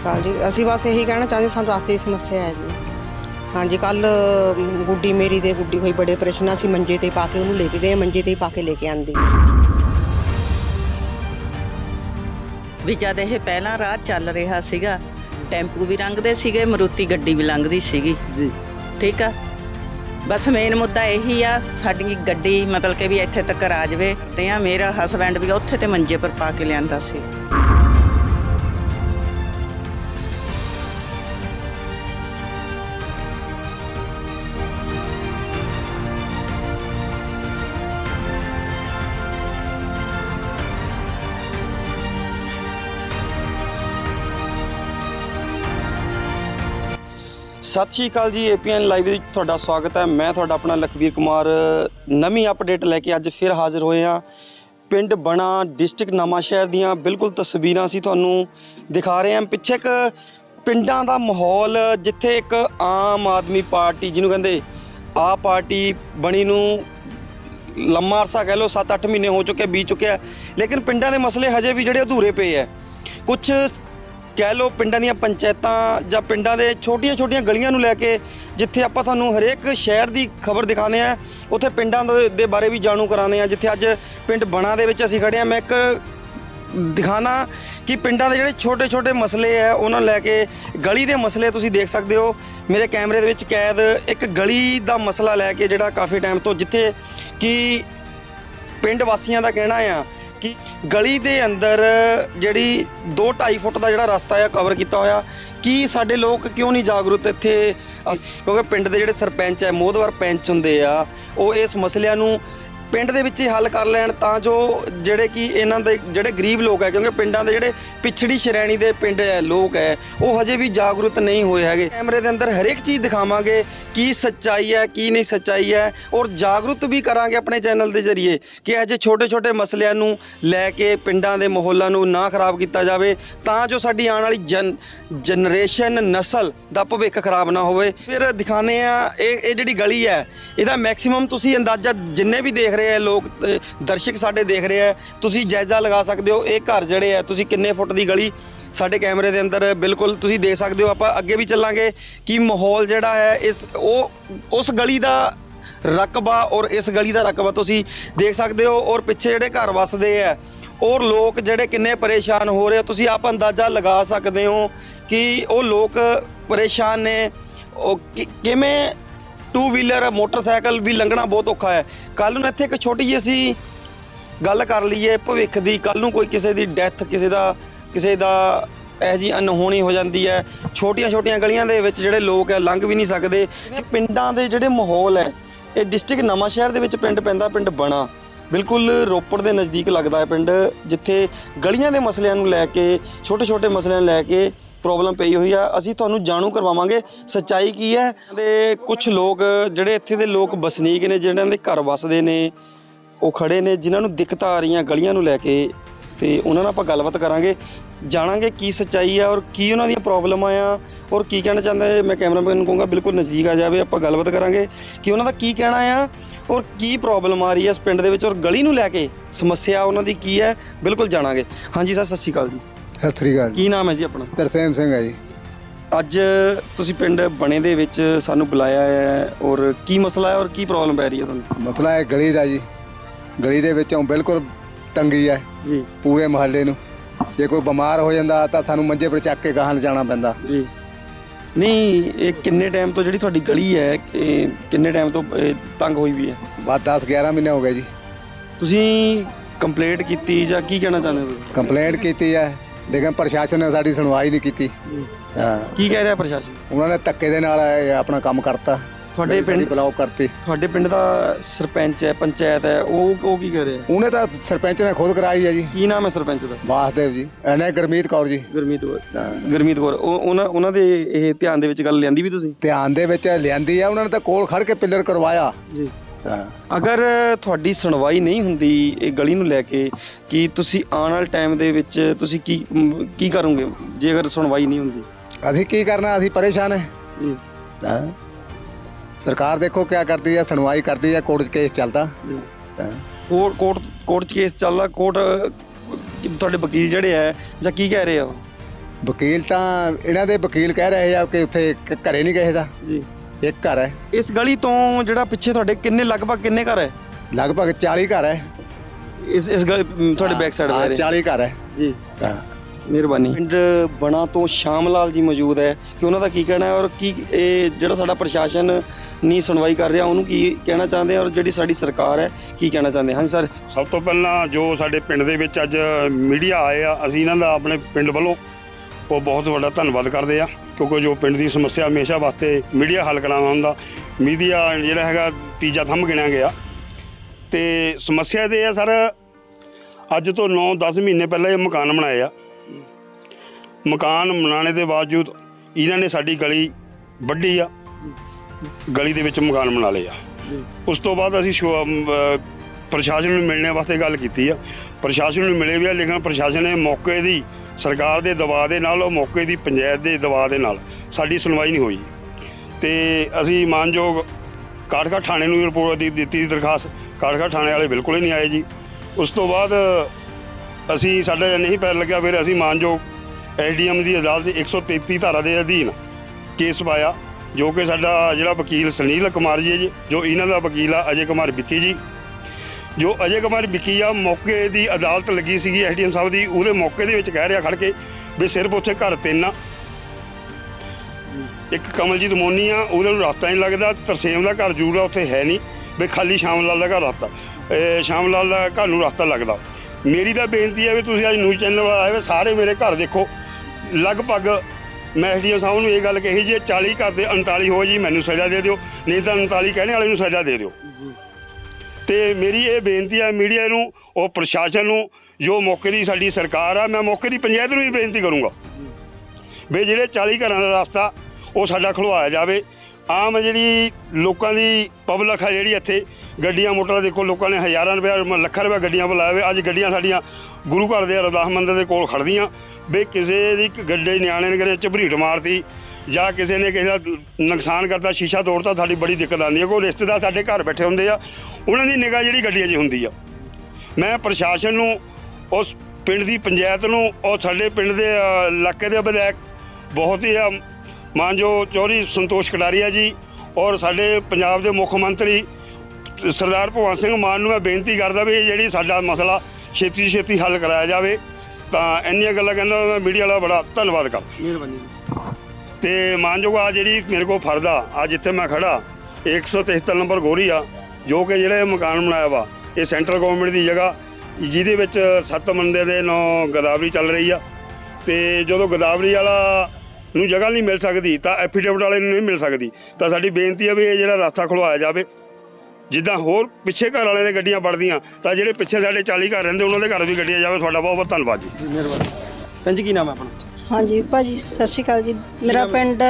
ਅਕਾਲ ਜੀ। ਅਸੀਂ ਬਸ ਇਹੀ ਕਹਿਣਾ ਚਾਹੁੰਦੇ ਸਾਨੂੰ ਰਸਤੇ ਦੀ ਸਮੱਸਿਆ ਹੈ ਜੀ। ਹਾਂਜੀ ਕੱਲ ਗੁੱਡੀ ਮੇਰੀ ਦੇ ਗੁੱਡੀ ਹੋਈ ਬੜੇ ਪ੍ਰਸ਼ਨ ਅਸੀਂ ਮੰਜੇ ਤੇ ਪਾ ਕੇ ਉਹਨੂੰ ਲੈ ਕੇ ਗਏ ਮੰਜੇ ਤੇ ਹੀ ਪਾ ਕੇ ਲੈ ਕੇ ਆਂਦੇ। ਵੀ ਜਦ ਇਹ ਪਹਿਲਾਂ ਰਾਹ ਚੱਲ ਰਿਹਾ ਸੀਗਾ ਟੈਂਪੂ ਵੀ ਲੰਘਦੇ ਸੀਗੇ ਮਰੂਤੀ ਗੱਡੀ ਵੀ ਲੰਘਦੀ ਸੀਗੀ। ਜੀ। ਠੀਕ ਆ? ਬਸ ਮੇਨ ਮੁੱਦਾ ਇਹੀ ਆ ਸਾਡੀ ਗੱਡੀ ਮਤਲਬ ਕਿ ਵੀ ਇੱਥੇ ਤੱਕ ਆ ਜਾਵੇ ਤੇ ਆ ਮੇਰਾ ਹਸਬੈਂਡ ਵੀ ਉੱਥੇ ਤੇ ਮੰਜੇ ਪਰ ਪਾ ਕੇ ਲਿਆਂਦਾ ਸੀ। ਸਤਿ ਸ਼੍ਰੀ ਅਕਾਲ ਜੀ ਏਪੀਐਨ ਲਾਈਵ ਵਿੱਚ ਤੁਹਾਡਾ ਸਵਾਗਤ ਹੈ। ਮੈਂ ਤੁਹਾਡਾ ਆਪਣਾ ਲਖਵੀਰ ਕੁਮਾਰ। ਨਵੀਂ ਅਪਡੇਟ ਲੈ ਕੇ ਅੱਜ ਫਿਰ ਹਾਜ਼ਰ ਹੋਏ ਹਾਂ। ਪਿੰਡ ਬਣਾ ਡਿਸਟ੍ਰਿਕਟ ਨਵਾਂਸ਼ਹਿਰ ਦੀਆਂ ਬਿਲਕੁਲ ਤਸਵੀਰਾਂ ਅਸੀਂ ਤੁਹਾਨੂੰ ਦਿਖਾ ਰਹੇ ਹਾਂ। ਪਿੱਛੇ ਇੱਕ ਪਿੰਡਾਂ ਦਾ ਮਾਹੌਲ, ਜਿੱਥੇ ਇੱਕ ਆਮ ਆਦਮੀ ਪਾਰਟੀ, ਜਿਹਨੂੰ ਕਹਿੰਦੇ ਆ ਪਾਰਟੀ ਬਣੀ ਨੂੰ ਲੰਮਾ ਅਰਸਾ ਕਹਿ ਲਓ 7-8 ਮਹੀਨੇ ਹੋ ਚੁੱਕੇ, ਬੀਤ ਚੁੱਕਿਆ ਲੇਕਿਨ ਪਿੰਡਾਂ ਦੇ ਮਸਲੇ ਹਜੇ ਵੀ ਜਿਹੜੇ ਅਧੂਰੇ ਪਏ ਐ ਕੁਝ ਕਹਿ ਲਓ ਪਿੰਡਾਂ ਦੀਆਂ ਪੰਚਾਇਤਾਂ ਜਾਂ ਪਿੰਡਾਂ ਦੇ ਛੋਟੀਆਂ-ਛੋਟੀਆਂ ਗਲੀਆਂ ਨੂੰ ਲੈ ਕੇ ਜਿੱਥੇ ਆਪਾਂ ਤੁਹਾਨੂੰ ਹਰੇਕ ਸ਼ਹਿਰ ਦੀ ਖਬਰ ਦਿਖਾਉਂਦੇ ਆ ਉੱਥੇ ਪਿੰਡਾਂ ਦੇ ਦੇ ਬਾਰੇ ਵੀ ਜਾਣੂ ਕਰਾਉਂਦੇ ਆ ਜਿੱਥੇ ਅੱਜ ਪਿੰਡ ਬਣਾ ਦੇ ਵਿੱਚ ਅਸੀਂ ਖੜੇ ਆ ਮੈਂ ਇੱਕ ਦਿਖਾਣਾ ਕਿ ਪਿੰਡਾਂ ਦੇ ਜਿਹੜੇ ਛੋਟੇ-ਛੋਟੇ ਮਸਲੇ ਆ ਉਹਨਾਂ ਨੂੰ ਲੈ ਕੇ ਗਲੀ ਦੇ ਮਸਲੇ ਤੁਸੀਂ ਦੇਖ ਸਕਦੇ ਹੋ। ਮੇਰੇ ਕੈਮਰੇ ਦੇ ਵਿੱਚ ਕੈਦ ਇੱਕ ਗਲੀ ਦਾ ਮਸਲਾ ਲੈ ਕੇ ਜਿਹੜਾ ਕਾਫੀ ਟਾਈਮ ਤੋਂ ਜਿੱਥੇ ਕਿ ਪਿੰਡ ਵਾਸੀਆਂ ਦਾ ਕਹਿਣਾ ਆ ਕਿ ਗਲੀ ਦੇ ਅੰਦਰ ਜਿਹੜੀ 2.5 ਫੁੱਟ ਦਾ ਜਿਹੜਾ ਰਸਤਾ ਆ ਕਵਰ ਕੀਤਾ ਹੋਇਆ, ਕੀ ਸਾਡੇ ਲੋਕ ਕਿਉਂ ਨਹੀਂ ਜਾਗਰੂਕ ਇੱਥੇ? ਅਸ- ਕਿਉਂਕਿ ਪਿੰਡ ਦੇ ਜਿਹੜੇ ਸਰਪੰਚ ਹੈ, ਮੋਹਦਵਾਰ ਪੈਂਚ ਹੁੰਦੇ ਆ, ਉਹ ਇਸ ਮਸਲਿਆਂ ਨੂੰ ਪਿੰਡ ਦੇ ਵਿੱਚ ਹੀ ਹੱਲ ਕਰ ਲੈਣ ਤਾਂ ਜੋ ਜਿਹੜੇ ਕਿ ਇਹਨਾਂ ਦੇ ਜਿਹੜੇ ਗਰੀਬ ਲੋਕ ਹੈ, ਕਿਉਂਕਿ ਪਿੰਡਾਂ ਦੇ ਜਿਹੜੇ ਪਿਛੜੀ ਸ਼੍ਰੇਣੀ ਦੇ ਪਿੰਡ ਹੈ, ਲੋਕ ਹੈ, ਉਹ ਹਜੇ ਵੀ ਜਾਗਰੂਕ ਨਹੀਂ ਹੋਏ ਹੈਗੇ। ਕੈਮਰੇ ਦੇ ਅੰਦਰ ਹਰੇਕ ਚੀਜ਼ ਦਿਖਾਵਾਂਗੇ, ਕੀ ਸੱਚਾਈ ਹੈ, ਕੀ ਨਹੀਂ ਸੱਚਾਈ ਹੈ ਔਰ ਜਾਗਰੂਕ ਵੀ ਕਰਾਂਗੇ ਆਪਣੇ ਚੈਨਲ ਦੇ ਜ਼ਰੀਏ ਕਿ ਅਜੇ ਛੋਟੇ-ਛੋਟੇ ਮਸਲਿਆਂ ਨੂੰ ਲੈ ਕੇ ਪਿੰਡਾਂ ਦੇ ਮਾਹੌਲਾਂ ਨੂੰ ਨਾ ਖਰਾਬ ਕੀਤਾ ਜਾਵੇ, ਤਾਂ ਜੋ ਸਾਡੀ ਆਉਣ ਵਾਲੀ ਜਨ, ਜਨਰੇਸ਼ਨ ਨਸਲ ਦਾ ਭਵਿੱਖ ਖਰਾਬ ਨਾ ਹੋਵੇ। ਫਿਰ ਦਿਖਾਣੇ ਆ ਇਹ ਇਹ ਜਿਹੜੀ ਗਲੀ ਹੈ, ਇਹਦਾ ਮੈਕਸਿਮਮ ਤੁਸੀਂ ਅੰਦਾਜ਼ਾ ਜਿੰਨੇ ਵੀ ਦੇਖ ਰਹੇ ਆ, ਲੋਕ ਦਰਸ਼ਕ ਸਾਡੇ ਦੇਖ ਰਹੇ ਹੈ ਤੁਸੀਂ ਜਾਇਜ਼ਾ ਲਗਾ ਸਕਦੇ ਹੋ, ਇਹ ਘਰ ਜਿਹੜੇ ਹੈ ਤੁਸੀਂ ਕਿੰਨੇ ਫੁੱਟ ਦੀ ਗਲੀ ਸਾਡੇ ਕੈਮਰੇ ਦੇ ਅੰਦਰ, ਬਿਲਕੁਲ ਤੁਸੀਂ ਦੇਖ ਸਕਦੇ ਹੋ, ਆਪਾਂ ਅੱਗੇ ਵੀ ਚੱਲਾਂਗੇ ਕਿ ਮਾਹੌਲ ਜਿਹੜਾ ਹੈ, ਇਸ, ਉਹ, ਉਸ ਗਲੀ ਦਾ ਰਕਬਾ ਔਰ ਇਸ ਗਲੀ ਦਾ ਰਕਬਾ ਤੁਸੀਂ ਦੇਖ ਸਕਦੇ ਹੋ ਔਰ ਪਿੱਛੇ ਜਿਹੜੇ ਘਰ ਵਸਦੇ ਆ, ਔਰ ਲੋਕ ਜਿਹੜੇ ਕਿੰਨੇ ਪਰੇਸ਼ਾਨ ਹੋ ਰਹੇ ਆ ਤੁਸੀਂ ਆਪ ਅੰਦਾਜ਼ਾ ਲਗਾ ਸਕਦੇ ਹੋ ਕਿ ਉਹ ਲੋਕ ਪਰੇਸ਼ਾਨ ਨੇ ਕਿਵੇਂ ਟੂ ਵੀਲਰ ਮੋਟਰਸਾਈਕਲ ਵੀ ਲੰਘਣਾ ਬਹੁਤ ਔਖਾ ਹੈ। ਕੱਲ ਨੂੰ ਇੱਥੇ ਇੱਕ ਛੋਟੀ ਜਿਹੀ ਅਸੀਂ ਗੱਲ ਕਰ ਲਈਏ, ਭਵਿੱਖ ਦੀ। ਕੱਲ ਨੂੰ ਕੋਈ ਕਿਸੇ ਦੀ ਡੈਥ ਕਿਸੇ ਦਾ ਕਿਸੇ ਦਾ ਇਹ ਜੀ ਅਨਹੋਣੀ ਹੋ ਜਾਂਦੀ ਹੈ। ਛੋਟੀਆਂ ਛੋਟੀਆਂ ਗਲੀਆਂ ਦੇ ਵਿੱਚ ਜਿਹੜੇ ਲੋਕ ਹੈ, ਲੰਘ ਵੀ ਨਹੀਂ ਸਕਦੇ। ਪਿੰਡਾਂ ਦੇ ਜਿਹੜੇ ਮਾਹੌਲ ਹੈ, ਇਹ ਡਿਸਟ੍ਰਿਕਟ ਨਵਾਂ ਸ਼ਹਿਰ ਦੇ ਵਿੱਚ ਪਿੰਡ ਪੈਂਦਾ, ਪਿੰਡ ਬਣਾ। ਬਿਲਕੁਲ ਰੋਪੜ ਦੇ ਨਜ਼ਦੀਕ ਲੱਗਦਾ ਹੈ ਪਿੰਡ, ਜਿੱਥੇ ਗਲੀਆਂ ਦੇ ਮਸਲਿਆਂ ਨੂੰ ਲੈ ਕੇ, ਛੋਟੇ ਛੋਟੇ ਮਸਲਿਆਂ ਨੂੰ ਲੈ ਕੇ ਪ੍ਰੋਬਲਮ ਪਈ ਹੋਈ ਆ। ਅਸੀਂ ਤੁਹਾਨੂੰ ਜਾਣੂ ਕਰਵਾਵਾਂਗੇ ਸੱਚਾਈ ਕੀ ਹੈ। ਤੇ ਕੁਝ ਲੋਕ, ਜਿਹੜੇ ਇੱਥੇ ਦੇ ਲੋਕ ਵਸਨੀਕ ਨੇ, ਜਿਹਨਾਂ ਦੇ ਘਰ ਵਸਦੇ ਨੇ, ਉਹ ਖੜੇ ਨੇ, ਜਿਨ੍ਹਾਂ ਨੂੰ ਦਿੱਕਤਾਂ ਆ ਰਹੀਆਂ ਗਲੀਆਂ ਨੂੰ ਲੈ ਕੇ, ਤੇ ਉਹਨਾਂ ਨਾਲ ਆਪਾਂ ਗੱਲਬਾਤ ਕਰਾਂਗੇ। ਜਾਣਾਂਗੇ ਕੀ ਸੱਚਾਈ ਆ ਔਰ ਕੀ ਉਹਨਾਂ ਦੀਆਂ ਪ੍ਰੋਬਲਮਾਂ ਆ। ਔਰ ਕੀ ਕਹਿਣਾ ਚਾਹੁੰਦੇ ਮੈਂ ਕੈਮਰਾਮੈਨ ਨੂੰ ਕਹੂੰਗਾ, ਬਿਲਕੁਲ ਨਜ਼ਦੀਕ ਆ ਜਾਵੇ, ਆਪਾਂ ਗੱਲਬਾਤ ਕਰਾਂਗੇ ਕਿ ਉਹਨਾਂ ਦਾ ਕੀ ਕਹਿਣਾ ਆ ਔਰ ਕੀ ਪ੍ਰੋਬਲਮ ਆ ਰਹੀ ਹੈ ਇਸ ਪਿੰਡ ਦੇ ਵਿੱਚ ਔਰ ਗਲੀ ਨੂੰ ਲੈ ਕੇ ਸਮੱਸਿਆ ਉਹਨਾਂ ਦੀ ਕੀ ਹੈ, ਬਿਲਕੁਲ ਜਾਣਾਂਗੇ। ਹਾਂਜੀ ਸਰ, ਸਤਿ ਸ਼੍ਰੀ ਅਕਾਲ ਜੀ। ਸਤਿ ਸ੍ਰੀ ਅਕਾਲ ਜੀ ਕੀ ਨਾਮ ਹੈ ਜੀ ਆਪਣਾ? ਤਰਸੇਮ ਸਿੰਘ ਹੈ ਜੀ। ਅੱਜ ਤੁਸੀਂ ਪਿੰਡ ਬਣੇ ਦੇ ਵਿੱਚ ਸਾਨੂੰ ਬੁਲਾਇਆ ਹੈ ਔਰ ਕੀ ਮਸਲਾ ਹੈ ਔਰ ਕੀ ਪ੍ਰੋਬਲਮ ਪੈ ਰਹੀ ਹੈ ਤੁਹਾਨੂੰ? ਮਸਲਾ ਹੈ ਗਲੀ ਦਾ ਜੀ। ਗਲੀ ਦੇ ਵਿੱਚੋਂ ਬਿਲਕੁਲ ਤੰਗੀ ਹੈ ਜੀ। ਪੂਰੇ ਮਹੱਲੇ ਨੂੰ। ਜੇ ਕੋਈ ਬਿਮਾਰ ਹੋ ਜਾਂਦਾ ਤਾਂ ਸਾਨੂੰ ਮੰਜੇ ਪਰ ਚੱਕ ਕੇ ਗਾਹਾਂ ਲਿਜਾਣਾ ਪੈਂਦਾ। ਜੀ। ਨਹੀਂ ਇਹ ਕਿੰਨੇ ਟਾਈਮ ਤੋਂ ਜਿਹੜੀ ਤੁਹਾਡੀ ਗਲੀ ਹੈ ਇਹ ਕਿੰਨੇ ਟਾਈਮ ਤੋਂ ਇਹ ਤੰਗ ਹੋਈ ਵੀ ਹੈ? ਬਾਅਦ 10 11 ਮਹੀਨੇ ਹੋ ਗਏ ਜੀ। ਤੁਸੀਂ ਕੰਪਲੇਂਟ ਕੀਤੀ ਜਾਂ ਕੀ ਕਹਿਣਾ ਚਾਹੁੰਦੇ ਹੋ ਤੁਸੀਂ? ਕੰਪਲੇਂਟ ਕੀਤੀ ਹੈ। ਲੇਕਿਨ ਪ੍ਰਸ਼ਾਸਨ ਨੇ ਸਾਡੀ ਸੁਣਵਾਈ ਨਹੀਂ ਕੀਤੀ। ਜੀ ਹਾਂ। ਕੀ ਕਹਿ ਰਿਹਾ ਪ੍ਰਸ਼ਾਸਨ? ਉਹਨਾਂ ਨੇ ਧੱਕੇ ਦੇ ਨਾਲ ਇਹ ਆਪਣਾ ਕੰਮ ਕਰਤਾ। ਤੁਹਾਡੇ ਪਿੰਡ ਬਲੌਕ ਕਰਤੀ। ਤੁਹਾਡੇ ਪਿੰਡ ਦਾ ਸਰਪੰਚ ਹੈ ਪੰਚਾਇਤ ਹੈ ਉਹ ਉਹ ਕੀ ਕਰ ਰਿਹਾ? ਉਹਨੇ ਤਾਂ ਸਰਪੰਚ ਨੇ ਖੁਦ ਕਰਾਈ ਹੈ ਜੀ। ਕੀ ਨਾਮ ਹੈ ਸਰਪੰਚ ਦਾ? ਵਾਸਦੇਵ ਜੀ। ਇਹਨੇ ਗੁਰਮੀਤ ਕੌਰ ਜੀ। ਗੁਰਮੀਤ ਕੌਰ। ਗੁਰਮੀਤ ਕੌਰ। ਉਹ ਉਹਨਾਂ ਉਹਨਾਂ ਦੇ ਇਹ ਧਿਆਨ ਦੇ ਵਿੱਚ ਗੱਲ ਲਿਆਂਦੀ ਵੀ ਤੁਸੀਂ? ਧਿਆਨ ਦੇ ਵਿੱਚ ਲਿਆਂਦੀ ਆ। ਉਹਨਾਂ ਨੇ ਤਾਂ ਕੋਲ ਖੜ ਕੇ ਪਿੱਲਰ ਕਰਵਾਇਆ। ਜੀ। ਅਗਰ ਤੁਹਾਡੀ ਸੁਣਵਾਈ ਨਹੀਂ ਹੁੰਦੀ ਇਹ ਗਲੀ ਨੂੰ ਲੈ ਕੇ ਕਿ ਤੁਸੀਂ ਆਉਣ ਵਾਲੇ ਟਾਈਮ ਦੇ ਵਿੱਚ ਤੁਸੀਂ ਕੀ ਕੀ ਕਰੋਗੇ ਜੇ ਅਗਰ ਸੁਣਵਾਈ ਨਹੀਂ ਹੁੰਦੀ? ਅਸੀਂ ਕੀ ਕਰਨਾ? ਅਸੀਂ ਪਰੇਸ਼ਾਨ ਹੈ। ਜੀ। ਹਾਂ। ਸਰਕਾਰ ਦੇਖੋ ਕੀ ਕਰਦੀ ਹੈ ਸੁਣਵਾਈ ਕਰਦੀ ਹੈ ਕੋਰਟ ਕੇਸ ਚੱਲਦਾ। ਕੋਰਟ ਕੋਰਟ ਕੋਰਟ ਕੇਸ ਚੱਲਦਾ ਕੋਰਟ ਤੁਹਾਡੇ ਵਕੀਲ ਜਿਹੜੇ ਆ ਜਾਂ ਕੀ ਕਹਿ ਰਹੇ ਆ? ਵਕੀਲ ਤਾਂ ਇਹਨਾਂ ਦੇ ਵਕੀਲ ਕਹਿ ਰਹੇ ਆ ਕਿ ਉੱਥੇ ਘਰੇ ਨਹੀਂ ਗਏ ਦਾ। ਜੀ। ਇੱਕ ਘਰ ਹੈ। ਇਸ ਗਲੀ ਤੋਂ ਜਿਹੜਾ ਪਿੱਛੇ ਤੁਹਾਡੇ ਕਿੰਨੇ ਲਗਭਗ ਕਿੰਨੇ ਘਰ ਹੈ? ਲਗਭਗ 40 ਘਰ ਹੈ। ਇਸ ਇਸ ਗਲੀ ਅਮ, ਤੁਹਾਡੇ ਬੈਕ ਸਾਈਡ ਹਾਂ, ਦੇ 40 ਘਰ ਹੈ। ਜੀ। ਹਾਂ। ਮਿਹਰਬਾਨੀ। ਪਿੰਡ ਬਣਾ ਤੋਂ ਸ਼ਾਮ ਲਾਲ ਜੀ ਮੌਜੂਦ ਹੈ ਕਿ ਉਹਨਾਂ ਦਾ ਕੀ ਕਹਿਣਾ ਹੈ ਔਰ ਕੀ ਇਹ ਜਿਹੜਾ ਸਾਡਾ ਪ੍ਰਸ਼ਾਸਨ ਨਹੀਂ ਸੁਣਵਾਈ ਕਰ ਰਿਹਾ ਉਹਨੂੰ ਕੀ ਕਹਿਣਾ ਚਾਹੁੰਦੇ ਆ ਔਰ ਜਿਹੜੀ ਸਾਡੀ ਸਰਕਾਰ ਹੈ ਕੀ ਕਹਿਣਾ ਚਾਹੁੰਦੇ? ਹਾਂ ਸਰ। ਸਭ ਤੋਂ ਪਹਿਲਾਂ ਜੋ ਸਾਡੇ ਪਿੰਡ ਦੇ ਵਿੱਚ ਅੱਜ ਮੀਡੀਆ ਆਏ ਆ ਅਸੀਂ ਇਹਨਾਂ ਦਾ ਆਪਣੇ ਪਿੰਡ ਵੱਲੋਂ ਉਹ ਬਹੁਤ ਵੱਡਾ ਧੰਨਵਾਦ ਕਰਦੇ ਆ, ਕਿਉਂਕਿ ਜੋ ਪਿੰਡ ਦੀ ਸਮੱਸਿਆ ਹਮੇਸ਼ਾ ਵਾਸਤੇ ਮੀਡੀਆ ਹੱਲ ਕਰਾਉਣਾ ਹੁੰਦਾ। ਮੀਡੀਆ ਜਿਹੜਾ ਹੈਗਾ ਤੀਜਾ ਥੰਮ ਗਿਣਿਆ ਗਿਆ। ਤੇ ਸਮੱਸਿਆ ਇਹ ਆ ਸਰ, ਅੱਜ ਤੋਂ 9-10 ਮਹੀਨੇ ਪਹਿਲਾਂ ਇਹ ਮਕਾਨ ਬਣਾਏ ਆ। ਮਕਾਨ ਬਣਾਉਣੇ ਦੇ ਬਾਵਜੂਦ ਇਹਨਾਂ ਨੇ ਸਾਡੀ ਗਲੀ ਵੱਡੀ ਆ। ਗਲੀ ਦੇ ਵਿੱਚ ਮਕਾਨ ਬਣਾ ਲਏ ਆ। ਉਸ ਤੋਂ ਬਾਅਦ ਅਸੀਂ ਸ਼ੋ- ਪ੍ਰਸ਼ਾਸਨ ਨੂੰ ਮਿਲਣੇ ਵਾਸਤੇ ਗੱਲ ਕੀਤੀ ਆ। ਪ੍ਰਸ਼ਾਸਨ ਨੂੰ ਮਿਲੇ ਵੀ ਆ, ਲੇਕਿਨ ਪ੍ਰਸ਼ਾਸਨ ਨੇ ਮੌਕੇ ਦੀ ਸਰਕਾਰ ਦੇ ਦਬਾਅ ਦੇ ਨਾਲ, ਉਹ ਮੌਕੇ ਦੀ ਪੰਚਾਇਤ ਦੇ ਦਬਾਅ ਦੇ ਨਾਲ ਸਾਡੀ ਸੁਣਵਾਈ ਨਹੀਂ ਹੋਈ। ਤੇ ਅਸੀਂ ਮਾਨਯੋਗ ਕਾਠਗੜ੍ਹ ਥਾਣੇ ਨੂੰ ਰਿਪੋਰਟ ਦੀ, ਦਿੱਤੀ ਦਰਖਾਸਤ। ਕਾਠਖਾ ਥਾਣੇ ਵਾਲੇ ਬਿਲਕੁਲ ਹੀ ਨਹੀਂ ਆਏ ਜੀ। ਉਸ ਤੋਂ ਬਾਅਦ ਅਸੀਂ, ਸਾਡਾ ਨਹੀਂ ਪੈਰ ਲੱਗਿਆ, ਫਿਰ ਅਸੀਂ ਮਾਨਯੋਗ ਐਸਡੀਐਮ ਦੀ ਅਦਾਲਤ 133 ਧਾਰਾ ਦੇ ਅਧੀਨ ਕੇਸ ਪਾਇਆ, ਜੋ ਕਿ ਸਾਡਾ ਜਿਹੜਾ ਵਕੀਲ ਸੁਨੀਲ ਕੁਮਾਰ ਜੀ ਹੈ ਜੀ, ਜੋ ਇਹਨਾਂ ਦਾ ਵਕੀਲ ਆ, ਅਜੇ ਕੁਮਾਰ ਵਿੱਕੀ ਜੀ। ਜੋ ਅਜੇ ਕੁਮਾਰ ਵਿੱਕੀ ਆ, ਮੌਕੇ ਦੀ ਅਦਾਲਤ ਲੱਗੀ ਸੀਗੀ, ਐਸਡੀਐਮ ਸਾਹਿਬ ਦੀ, ਉਹਦੇ ਮੌਕੇ ਦੇ ਵਿੱਚ ਕਹਿ ਰਿਹਾ ਖੜ ਕੇ ਵੀ ਸਿਰਫ ਉੱਥੇ ਘਰ ਤਿੰਨ ਆ। ਇੱਕ ਕਮਲਜੀਤ ਮੋਨੀ ਆ, ਉਹਦੇ ਨੂੰ ਰਸਤਾ ਨਹੀਂ ਲੱਗਦਾ, ਤਰਸੇਮ ਦਾ ਘਰ ਜ਼ਰੂਰ ਆ, ਉੱਥੇ ਹੈ ਨਹੀਂ, ਵੀ ਖਾਲੀ ਸ਼ਾਮ ਲਾਲ ਦਾ ਘਰ ਰਸਤਾ ਸ਼ਾਮ ਲਾਲ ਦਾ ਘਰ ਨੂੰ ਰਸਤਾ ਲੱਗਦਾ। ਮੇਰੀ ਤਾਂ ਬੇਨਤੀ ਹੈ ਵੀ ਤੁਸੀਂ ਅੱਜ ਨਿਊਜ਼ ਚੈਨਲ ਵਾਲਾ ਆਏ ਹੋ ਸਾਰੇ ਮੇਰੇ ਘਰ ਦੇਖੋ। ਲਗਭਗ ਮੈਂ ਐਸਡੀਐਮ ਸਾਹਿਬ ਨੂੰ ਇਹ ਗੱਲ ਕਹੀ ਜੇ 40 ਘਰ ਦੇ 39 ਹੋ ਜੀ, ਮੈਨੂੰ ਸਜ਼ਾ ਦੇ ਦਿਓ, ਨਹੀਂ ਤਾਂ 39 ਕਹਿਣੇ ਵਾਲੇ ਨੂੰ ਸਜ਼ਾ ਦੇ ਦਿਓ। ਤੇ ਮੇਰੀ ਇਹ ਬੇਨਤੀ ਹੈ ਮੀਡੀਆ ਨੂੰ, ਉਹ ਪ੍ਰਸ਼ਾਸਨ ਨੂੰ, ਜੋ ਮੌਕੇ ਦੀ ਸਾਡੀ ਸਰਕਾਰ ਆ, ਮੈਂ ਮੌਕੇ ਦੀ ਪੰਚਾਇਤ ਨੂੰ ਵੀ ਬੇਨਤੀ ਕਰੂੰਗਾ ਵੀ ਜਿਹੜੇ 40 ਘਰਾਂ ਦਾ ਰਸਤਾ, ਉਹ ਸਾਡਾ ਖੁਲਵਾਇਆ ਜਾਵੇ। ਆਮ ਜਿਹੜੀ ਲੋਕਾਂ ਦੀ ਪਬਲਿਕ ਆ ਜਿਹੜੀ ਇੱਥੇ, ਗੱਡੀਆਂ ਮੋਟਰਾਂ ਦੇਖੋ, ਲੋਕਾਂ ਨੇ ਹਜ਼ਾਰਾਂ ਰੁਪਏ, ਲੱਖਾਂ ਰੁਪਏ ਗੱਡੀਆਂ ਬੁਲਾਏ ਹੋਏ, ਅੱਜ ਗੱਡੀਆਂ ਸਾਡੀਆਂ ਗੁਰੂ ਘਰ ਦੇ ਅਰਦਾਸ ਮੰਦਰ ਦੇ ਕੋਲ ਖੜਦੀਆਂ ਵੀ ਕਿਸੇ ਦੀ ਗੱਡੇ ਨਿਆਣੇ ਨੇ ਕਿਤੇ ਝਬਰੀਟ ਮਾਰਤੀ ਜਾਂ ਕਿਸੇ ਨੇ ਕਿਸੇ ਦਾ ਨੁਕਸਾਨ ਕਰਤਾ ਸ਼ੀਸ਼ਾ ਤੋੜਤਾ ਸਾਡੀ ਬੜੀ ਦਿੱਕਤ ਆਉਂਦੀ ਹੈ। ਕੋਈ ਰਿਸ਼ਤੇਦਾਰ ਸਾਡੇ ਘਰ ਬੈਠੇ ਹੁੰਦੇ ਆ। ਉਹਨਾਂ ਦੀ ਨਿਗਾਹ ਜਿਹੜੀ ਗੱਡੀਆਂ 'ਚ ਹੁੰਦੀ ਆ। ਮੈਂ ਪ੍ਰਸ਼ਾਸਨ ਨੂੰ ਉਸ ਪਿੰਡ ਦੀ ਪੰਚਾਇਤ ਨੂੰ ਔਰ ਸਾਡੇ ਪਿੰਡ ਦੇ ਇਲਾਕੇ ਦੇ ਵਿਧਾਇਕ ਬਹੁਤ ਹੀ ਅ, ਮਾਨਯੋਗ ਚੌਧਰੀ ਸੰਤੋਸ਼ ਕਟਾਰੀਆ ਜੀ ਔਰ ਸਾਡੇ ਪੰਜਾਬ ਦੇ ਮੁੱਖ ਮੰਤਰੀ ਸਰਦਾਰ ਭਗਵੰਤ ਸਿੰਘ ਮਾਨ ਨੂੰ ਮੈਂ ਬੇਨਤੀ ਕਰਦਾ ਵੀ ਇਹ ਜਿਹੜੀ ਸਾਡਾ ਮਸਲਾ ਛੇਤੀ ਛੇਤੀ ਹੱਲ ਕਰਾਇਆ ਜਾਵੇ ਤਾਂ ਇੰਨੀਆਂ ਗੱਲਾਂ ਕਹਿੰਦਾ ਮੈਂ ਮੀਡੀਆ ਵਾਲਾ ਬੜਾ ਧੰਨਵਾਦ ਕਰਦਾ। ਮਿਹਰਬਾਨੀ ਤੇ ਮਾਨਯੋਗ ਆ ਜਿਹੜੀ ਮੇਰੇ ਕੋਲ ਫਰਦਾ ਆ ਜਿੱਥੇ ਮੈਂ ਖੜਾ 173 ਨੰਬਰ ਗੋਰੀ ਆ, ਜੋ ਕਿ ਜਿਹੜਾ ਇਹ ਮਕਾਨ ਬਣਾਇਆ ਵਾ, ਇਹ ਸੈਂਟਰਲ ਗਵਰਨਮੈਂਟ ਦੀ ਜਗ੍ਹਾ, ਜਿਹਦੇ ਵਿੱਚ ਸੱਤ ਮੰਦੇ ਦੇ ਨੌ ਗਦਾਵਰੀ ਚੱਲ ਰਹੀ ਆ। ਤੇ ਜਦੋਂ ਗਦਾਵਰੀ ਵਾਲਾ ਨੂੰ ਜਗ੍ਹਾ ਨਹੀਂ ਮਿਲ ਸਕਦੀ, ਤਾਂ ਐਫੀਡੇਵਿਟ ਵਾਲੇ ਨੂੰ ਨਹੀਂ ਮਿਲ ਸਕਦੀ, ਤਾਂ ਸਾਡੀ ਬੇਨਤੀ ਆ ਵੀ ਇਹ ਜਿਹੜਾ ਰਸਤਾ ਖੁਲਵਾਇਆ ਜਾਵੇ। ਜਿੱਦਾਂ ਹੋਰ ਪਿੱਛੇ ਘਰ ਵਾਲਿਆਂ ਦੇ ਗੱਡੀਆਂ ਵੜਦੀਆਂ, ਤਾਂ ਜਿਹੜੇ ਪਿੱਛੇ ਸਾਡੇ 40 ਘਰ ਰਹਿੰਦੇ, ਉਹਨਾਂ ਦੇ ਘਰ ਵੀ ਗੱਡੀਆਂ ਜਾਵੇ। ਤੁਹਾਡਾ ਬਹੁਤ ਬਹੁਤ ਧੰਨਵਾਦ ਜੀ। ਜੀ, ਮਿਹਰਬਾਨੀ। ਭੈਣ ਜੀ, ਕੀ ਨਾਮ ਹੈ ਆਪਣਾ? ਹਾਂਜੀ ਭਾਜੀ ਸਤਿ ਸ਼੍ਰੀ ਅਕਾਲ ਜੀ। ਮੇਰਾ ਪਿੰਡ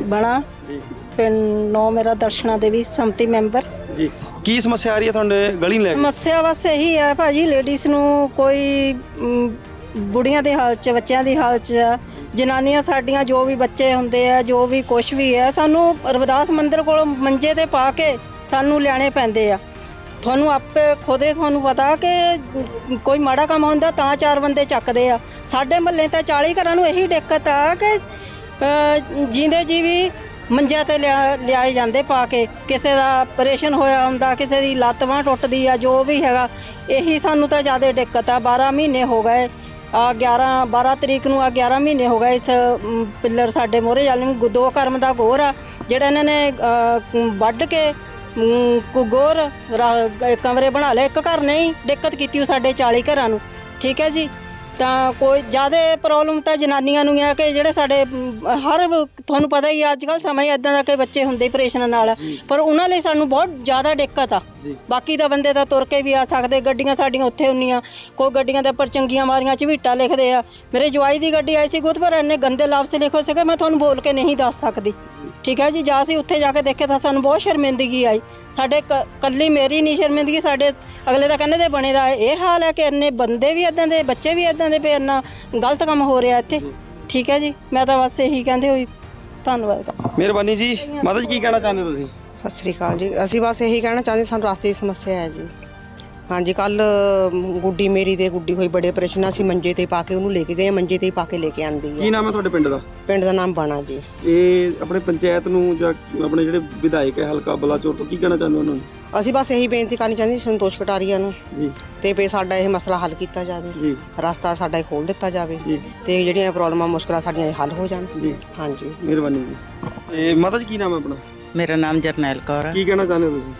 ਬਣਾ ਜੀ। ਪਿੰਡ ਨੌ ਮੇਰਾ ਦਰਸ਼ਨਾ ਦੇਵੀ ਸੰਮਤੀ ਮੈਂਬਰ। ਜੀ। ਕੀ ਸਮੱਸਿਆ ਆ ਰਹੀ ਹੈ ਤੁਹਾਡੇ ਗਲੀ ਨੂੰ ਲੈ ਕੇ? ਸਮੱਸਿਆ ਬਸ ਇਹੀ ਹੈ ਭਾਜੀ ਲੇਡੀਜ਼ ਨੂੰ ਕੋਈ ਬੁੜੀਆਂ ਦੇ ਹਾਲ ਚ ਬੱਚਿਆਂ ਦੀ ਹਾਲ ਚ ਜਨਾਨੀਆਂ ਸਾਡੀਆਂ ਜੋ ਵੀ ਬੱਚੇ ਹੁੰਦੇ ਆ ਜੋ ਵੀ ਕੁਝ ਵੀ ਹੈ ਸਾਨੂੰ ਰਵਿਦਾਸ ਮੰਦਿਰ ਕੋਲ ਮੰਜੇ ਤੇ ਪਾ ਕੇ ਸਾਨੂੰ ਲਿਆਣੇ ਪੈਂਦੇ ਆ। ਤੁਹਾਨੂੰ ਆਪੇ ਖੁਦੇ ਤੁਹਾਨੂੰ ਪਤਾ ਕਿ ਕੋਈ ਮਾੜਾ ਕੰਮ ਹੁੰਦਾ ਤਾਂ ਚਾਰ ਬੰਦੇ ਚੱਕਦੇ ਆ। ਸਾਡੇ ਮਹੱਲੇ ਤਾਂ 40 ਘਰਾਂ ਨੂੰ ਇਹੀ ਦਿੱਕਤ ਆ ਕਿ ਅ, ਜਿੰਦੇ ਜੀ ਵੀ ਮੰਜਿਆਂ ਤੇ ਲਿਆ- ਲਿਆਏ ਜਾਂਦੇ ਪਾ ਕੇ ਕਿਸੇ ਦਾ ਆਪਰੇਸ਼ਨ ਹੋਇਆ ਹੁੰਦਾ ਕਿਸੇ ਦੀ ਲੱਤ ਬਾਂਹ ਟੁੱਟਦੀ ਆ ਜੋ ਵੀ ਹੈਗਾ ਇਹੀ ਸਾਨੂੰ ਤਾਂ ਜ਼ਿਆਦਾ ਦਿੱਕਤ ਆ। 12 ਮਹੀਨੇ ਹੋ ਗਏ ਆ 11 12 ਤਰੀਕ ਨੂੰ ਆ 11 ਮਹੀਨੇ ਹੋ ਗਏ ਇਸ ਪਿੱਲਰ ਸਾਡੇ ਮੋਹਰੇ ਜਾਲ ਨੂੰ ਗੁ- ਦੋ ਕਰਮ ਦਾ ਗੋਰ ਆ ਜਿਹੜਾ ਇਹਨਾਂ ਨੇ ਵੱਢ ਕੇ ਗੋਰ ਕਮਰੇ ਬਣਾ ਲਏ, ਇੱਕ ਘਰ ਨਹੀਂ, ਦਿੱਕਤ ਕੀਤੀ ਉਹ ਸਾਡੇ 40 ਘਰਾਂ ਨੂੰ। ਠੀਕ ਹੈ ਜੀ? ਤਾਂ ਕੋਈ ਜ਼ਿਆਦਾ ਪ੍ਰੋਬਲਮ ਤਾਂ ਜਨਾਨੀਆਂ ਨੂੰ ਆ ਕਿ ਜਿਹੜੇ ਸਾਡੇ ਹਰ ਤੁਹਾਨੂੰ ਪਤਾ ਹੀ ਅੱਜ ਕੱਲ ਸਮਾਂ ਹੀ ਇਦਾਂ ਦਾ ਕਿ ਬੱਚੇ ਹੁੰਦੇ ਆਪਰੇਸ਼ਨ ਨਾਲ। ਪਰ ਉਹਨਾਂ ਲਈ ਸਾਨੂੰ ਬਹੁਤ ਜ਼ਿਆਦਾ ਦਿੱਕਤ ਆ। ਬਾਕੀ ਦਾ ਬੰਦੇ ਤਾਂ ਤੁਰ ਕੇ ਵੀ ਆ ਸਕਦੇ ਗੱਡੀਆਂ ਸਾਡੀਆਂ ਉੱਥੇ ਹੁੰਨੀਆਂ ਕੋਈ ਗੱਡੀਆਂ ਦੇ ਉੱਪਰ ਚੰਗੀਆਂ ਮਾਰੀਆਂ ਝਵੀਟਾ ਲਿਖਦੇ ਆ। ਮੇਰੇ ਜਵਾਈ ਦੀ ਗੱਡੀ ਆਈ ਸੀ ਗੁੱਤ ਪਰ ਇੰਨੇ ਗੰਦੇ ਲਫ਼ਜ਼ ਲਿਖੋ ਸੀਗੇ ਮੈਂ ਤੁਹਾਨੂੰ ਬੋਲ ਕੇ ਨਹੀਂ ਦੱਸ ਸਕਦੀ। ਠੀਕ ਹੈ ਜੀ ਜਾਂ ਅਸੀਂ ਉੱਥੇ ਜਾ ਕੇ ਦੇਖੇ ਤਾਂ ਸਾਨੂੰ ਬਹੁਤ ਸ਼ਰਮਿੰਦਗੀ ਆਈ। ਸਾਡੇ ਕ- ਕੱਲੀ ਮੇਰੀ ਨਹੀਂ ਸ਼ਰਮਿੰਦਗੀ ਸਾਡੇ ਅਗਲੇ ਦਾ ਕਹਿੰਦੇ ਦੇ ਬਣੇ ਦਾ ਇਹ ਹਾਲ ਹੈ ਕਿ ਇੰਨੇ ਬੰਦੇ ਵੀ ਇਦਾਂ ਦੇ ਬੱਚੇ ਵੀ ਇਦਾਂ ਦੇ ਵੀ ਇੰਨਾ ਗਲਤ ਕੰਮ ਹੋ ਰਿਹਾ ਇੱਥੇ। ਠੀਕ ਹੈ ਜੀ ਮੈਂ ਤਾਂ ਬਸ ਇਹੀ ਕਹਿੰਦੇ ਹੋਈ ਧੰਨਵਾਦ ਮਿਹਰਬਾਨੀ ਜੀ। ਮਾਤਾ ਜੀ ਕੀ ਕਹਿਣਾ ਚਾਹੁੰਦੇ ਹੋ ਤੁਸੀਂ? ਸਤਿ ਸ੍ਰੀ ਅਕਾਲ ਜੀ। ਅਸੀਂ ਬਸ ਇਹੀ ਕਹਿਣਾ ਚਾਹੁੰਦੇ ਸਾਨੂੰ ਰਸਤੇ ਦੀ ਸਮੱਸਿਆ ਹੈ ਜੀ। ਹਾਂਜੀ ਕੱਲ ਗੁੱਡੀ ਮੇਰੀ ਦੇ ਗੁੱਡੀ ਹੋਈ ਬੜੇ ਆਪਰੇਸ਼ਨ ਸੀ ਮੰਜੇ ਤੇ ਪਾ ਕੇ ਉਹਨੂੰ ਲੈ ਕੇ ਗਏ ਮੰਜੇ ਤੇ ਹੀ ਪਾ ਕੇ ਲੈ ਕੇ ਆਂਦੀ ਕੀ ਹੈ ਨਾਮ ਹੈ ਤੁਹਾਡੇ ਪਿੰਡ ਦਾ? ਪਿੰਡ ਦਾ ਨਾਮ ਬਾਣਾ ਜੀ। ਇਹ ਆਪਣੇ ਪੰਚਾਇਤ ਨੂੰ ਜਾਂ ਆਪਣੇ ਜਿਹੜੇ ਵਿਧਾਇਕ ਹੈ ਹਲਕਾ ਬਲਾਚੌਰ ਤੋਂ ਕੀ ਕਹਿਣਾ ਚਾਹੁੰਦੇ ਹੋ ਉਹਨਾਂ ਨੂੰ? ਅਸੀਂ ਬਸ ਇਹੀ ਬੇਨਤੀ ਕਰਨੀ ਚਾਹੁੰਦੇ ਸੀ ਸੰਤੋਸ਼ ਕਟਾਰੀਆ ਨੂੰ ਜੀ। ਤੇ ਵੀ ਸਾਡਾ ਇਹ ਮਸਲਾ ਹੱਲ ਕੀਤਾ ਜਾਵੇ। ਜੀ। ਰਸਤਾ ਸਾਡਾ ਇਹ ਖੋਲ ਦਿੱਤਾ ਜਾਵੇ ਜੀ। ਤੇ ਜਿਹੜੀਆਂ ਪ੍ਰੋਬਲਮਾਂ ਮੁਸ਼ਕਲਾਂ ਸਾਡੀਆਂ ਹੱਲ ਹੋ ਜਾਣ। ਜੀ। ਹਾਂਜੀ। ਮਿਹਰਬਾਨੀ ਜੀ। ਇਹ ਮਾਤਾ ਜੀ ਕੀ ਨਾਮ ਹੈ ਆਪਣਾ? ਮੇਰਾ ਨਾਮ ਜਰਨੈਲ ਕੌਰ ਆ। ਕੀ ਕਹਿਣਾ ਚਾਹੁੰਦੇ ਹੋ ਤੁਸੀਂ?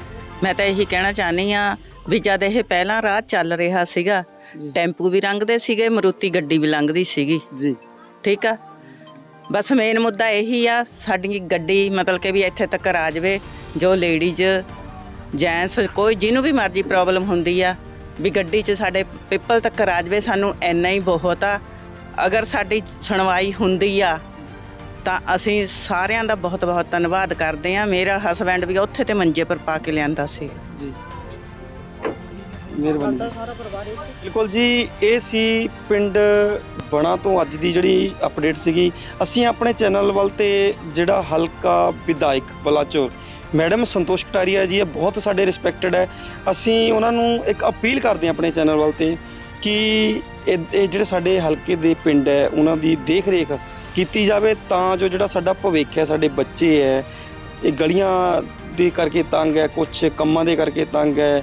ਮੈਂ ਤਾਂ ਇਹੀ ਕਹਿਣਾ ਚਾਹਨੀ ਆ ਵੀ ਜਦ ਇਹ ਪਹਿਲਾਂ ਰਾਹ ਚੱਲ ਰਿਹਾ ਸੀਗਾ ਟੈਂਪੂ ਵੀ ਲੰਘਦੇ ਸੀਗੇ ਮਰੂਤੀ ਗੱਡੀ ਵੀ ਲੰਘਦੀ ਸੀਗੀ। ਜੀ। ਠੀਕ ਆ? ਬਸ ਮੇਨ ਮੁੱਦਾ ਇਹੀ ਆ ਸਾਡੀ ਗੱਡੀ ਮਤਲਬ ਕਿ ਵੀ ਇੱਥੇ ਤੱਕ ਆ ਜਾਵੇ ਜੋ ਲੇਡੀਜ਼ ਜੈਂਟਸ ਕੋਈ ਜਿਹਨੂੰ ਵੀ ਮਰਜ਼ੀ ਪ੍ਰੋਬਲਮ ਹੁੰਦੀ ਆ ਵੀ ਗੱਡੀ 'ਚ ਸਾਡੇ ਪਿੱਪਲ ਤੱਕ ਆ ਜਾਵੇ ਸਾਨੂੰ ਇੰਨਾ ਹੀ ਬਹੁਤ ਆ। ਅਗਰ ਸਾਡੀ ਸੁਣਵਾਈ ਹੁੰਦੀ ਆ ਤਾਂ ਅਸੀਂ ਸਾਰਿਆਂ ਦਾ ਬਹੁਤ ਬਹੁਤ ਧੰਨਵਾਦ ਕਰਦੇ ਆ। ਮੇਰਾ ਹਸਬੈਂਡ ਵੀ ਉੱਥੇ ਤੇ ਮੰਜੇ ਪਰ ਪਾ ਕੇ ਲਿਆਂਦਾ ਸੀ ਜੀ। ਮਿਹਰਬਾਨੀ ਬਿਲਕੁਲ ਜੀ ਇਹ ਸੀ ਪਿੰਡ ਬਣਾ ਤੋਂ ਅੱਜ ਦੀ ਜਿਹੜੀ ਅਪਡੇਟ ਸੀਗੀ। ਅਸੀਂ ਆਪਣੇ ਚੈਨਲ ਵੱਲ ਤੇ ਜਿਹੜਾ ਹਲਕਾ ਵਿਧਾਇਕ ਬਲਾਚੌਰ ਮੈਡਮ ਸੰਤੋਸ਼ ਕਟਾਰੀਆ ਜੀ ਇਹ ਬਹੁਤ ਸਾਡੇ ਰਿਸਪੈਕਟਡ ਹੈ। ਅਸੀਂ ਉਹਨਾਂ ਨੂੰ ਇੱਕ ਅਪੀਲ ਕਰਦੇ ਹਾਂ ਆਪਣੇ ਚੈਨਲ ਵੱਲ ਤੇ ਕਿ ਇਹ ਜਿਹੜੇ ਸਾਡੇ ਹਲਕੇ ਦੇ ਪਿੰਡ ਹੈ ਉਹਨਾਂ ਦੀ ਦੇਖ ਰੇਖ ਕੀਤੀ ਜਾਵੇ ਤਾਂ ਜੋ ਜਿਹੜਾ ਸਾਡਾ ਭਵਿੱਖ ਹੈ ਸਾਡੇ ਬੱਚੇ ਹੈ ਇਹ ਗਲੀਆਂ ਦੇ ਕਰਕੇ ਤੰਗ ਹੈ ਕੁਝ ਕੰਮਾਂ ਦੇ ਕਰਕੇ ਤੰਗ ਹੈ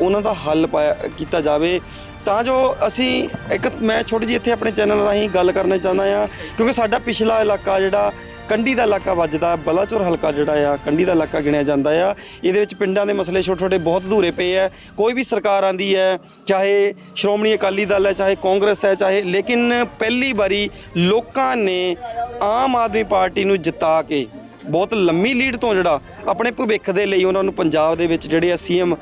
ਉਹਨਾਂ ਦਾ ਹੱਲ ਪਾਇਆ, ਕੀਤਾ ਜਾਵੇ। ਤਾਂ ਜੋ ਅਸੀਂ ਇੱਕ, ਮੈਂ ਛੋਟੀ ਜਿਹੀ ਇੱਥੇ ਆਪਣੇ ਚੈਨਲ ਰਾਹੀਂ ਗੱਲ ਕਰਨਾ ਚਾਹੁੰਦਾ ਆ ਕਿਉਂਕਿ ਸਾਡਾ ਪਿਛਲਾ ਇਲਾਕਾ ਜਿਹੜਾ ਕੰਢੀ ਦਾ ਇਲਾਕਾ ਵੱਜਦਾ, ਬਲਾਚੌਰ ਹਲਕਾ ਜਿਹੜਾ ਆ, ਕੰਢੀ ਦਾ ਇਲਾਕਾ ਗਿਣਿਆ ਜਾਂਦਾ ਆ। ਇਹਦੇ ਵਿੱਚ ਪਿੰਡਾਂ ਦੇ ਮਸਲੇ ਛੋਟੇ ਛੋਟੇ ਬਹੁਤ ਅਧੂਰੇ ਪਏ ਆ। ਕੋਈ ਵੀ ਸਰਕਾਰ ਆਂਦੀ ਹੈ, ਚਾਹੇ ਸ਼੍ਰੋਮਣੀ ਅਕਾਲੀ ਦਲ ਹੈ, ਚਾਹੇ ਕਾਂਗਰਸ ਹੈ, ਚਾਹੇ, ਲੇਕਿਨ ਪਹਿਲੀ ਵਾਰੀ ਲੋਕਾਂ ਨੇ ਆਮ ਆਦਮੀ ਪਾਰਟੀ ਨੂੰ ਜਿਤਾ ਕੇ ਬਹੁਤ ਲੰਮੀ ਲੀਡ ਤੋਂ ਜਿਹੜਾ ਆਪਣੇ ਭਵਿੱਖ ਦੇ ਲਈ ਉਹਨਾਂ ਨੂੰ ਪੰਜਾਬ ਦੇ ਵਿੱਚ ਜਿਹੜੇ ਆ ਸੀਐਮ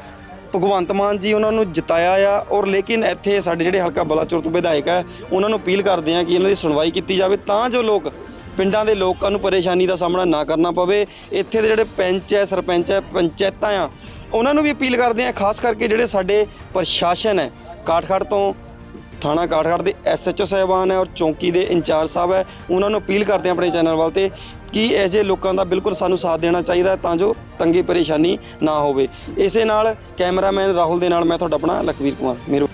ਭਗਵੰਤ ਮਾਨ ਜੀ ਉਹਨਾਂ ਨੂੰ ਜਿਤਾਇਆ ਆ ਔਰ ਲੇਕਿਨ ਇੱਥੇ ਸਾਡੇ ਜਿਹੜੇ ਹਲਕਾ ਬਲਾਚੌਰ ਤੋਂ ਵਿਧਾਇਕ ਹੈ ਉਹਨਾਂ ਨੂੰ ਅਪੀਲ ਕਰਦੇ ਆ ਕਿ ਇਹਨਾਂ ਦੀ ਸੁਣਵਾਈ ਕੀਤੀ ਜਾਵੇ ਤਾਂ ਜੋ ਲੋਕ ਪਿੰਡਾਂ ਦੇ ਲੋਕਾਂ ਨੂੰ ਪਰੇਸ਼ਾਨੀ ਦਾ ਸਾਹਮਣਾ ਨਾ ਕਰਨਾ ਪਵੇ। ਇੱਥੇ ਦੇ ਜਿਹੜੇ ਪੰਚ ਹੈ, ਸਰਪੰਚ ਹੈ, ਪੰਚਾਇਤਾਂ ਆ, ਉਹਨਾਂ ਨੂੰ ਵੀ ਅਪੀਲ ਕਰਦੇ ਆ ਖਾਸ ਕਰਕੇ ਜਿਹੜੇ ਸਾਡੇ ਪ੍ਰਸ਼ਾਸਨ ਹੈ ਕਾਠਖੜ ਤੋਂ ਥਾਣਾ ਕਾਠਗੜ੍ਹ ਦੇ ਐਸਐਚਓ ਸਾਹਿਬਾਨ ਹੈ ਔਰ ਚੌਂਕੀ ਦੇ ਇੰਚਾਰਜ ਸਾਹਿਬ ਹੈ, ਉਹਨਾਂ ਨੂੰ ਅਪੀਲ ਕਰਦੇ ਹਾਂ ਆਪਣੇ ਚੈਨਲ ਵੱਲ ਤੇ ਕਿ ਇਹੋ ਜਿਹੇ ਲੋਕਾਂ ਦਾ ਬਿਲਕੁਲ ਸਾਨੂੰ ਸਾਥ ਦੇਣਾ ਚਾਹੀਦਾ ਤਾਂ ਜੋ ਤੰਗੀ ਪਰੇਸ਼ਾਨੀ ਨਾ ਹੋਵੇ। ਇਸੇ ਨਾਲ ਕੈਮਰਾਮੈਨ ਰਾਹੁਲ ਦੇ ਨਾਲ ਮੈਂ ਤੁਹਾਡਾ ਆਪਣਾ ਲਖਵੀਰ ਕੁਮਾਰ। ਮੇਰੇ